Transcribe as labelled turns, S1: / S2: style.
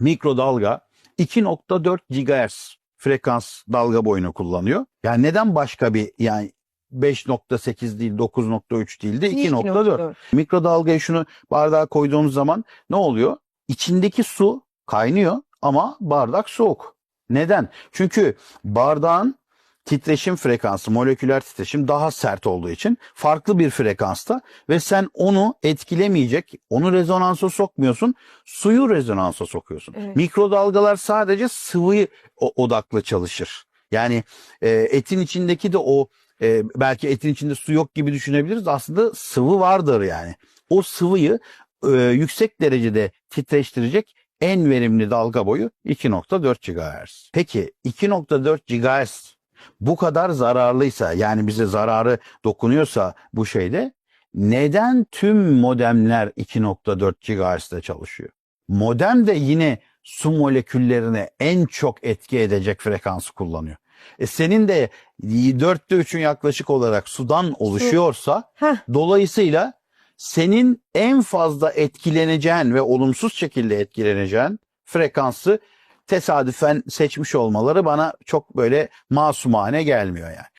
S1: mikrodalga 2.4 GHz frekans dalga boyunu kullanıyor. Yani neden başka bir yani 5.8 değil 9.3 değil de 2.4. Mikrodalgaya şunu bardağa koyduğunuz zaman ne oluyor? İçindeki su kaynıyor ama bardak soğuk. Neden? Çünkü bardağın titreşim frekansı, moleküler titreşim daha sert olduğu için farklı bir frekansta ve sen onu etkilemeyecek, onu rezonansa sokmuyorsun, suyu rezonansa sokuyorsun.
S2: Evet.
S1: Mikrodalgalar sadece sıvıyı odaklı çalışır. Yani e, etin içindeki de o e, belki etin içinde su yok gibi düşünebiliriz. Aslında sıvı vardır yani. O sıvıyı e, yüksek derecede titreştirecek en verimli dalga boyu 2.4 GHz. Peki 2.4 GHz bu kadar zararlıysa yani bize zararı dokunuyorsa bu şeyde neden tüm modemler 2.4 GHz'de çalışıyor? Modem de yine su moleküllerine en çok etki edecek frekansı kullanıyor. E senin de dörtte üçün yaklaşık olarak sudan oluşuyorsa
S2: Heh.
S1: dolayısıyla senin en fazla etkileneceğin ve olumsuz şekilde etkileneceğin frekansı tesadüfen seçmiş olmaları bana çok böyle masumane gelmiyor yani.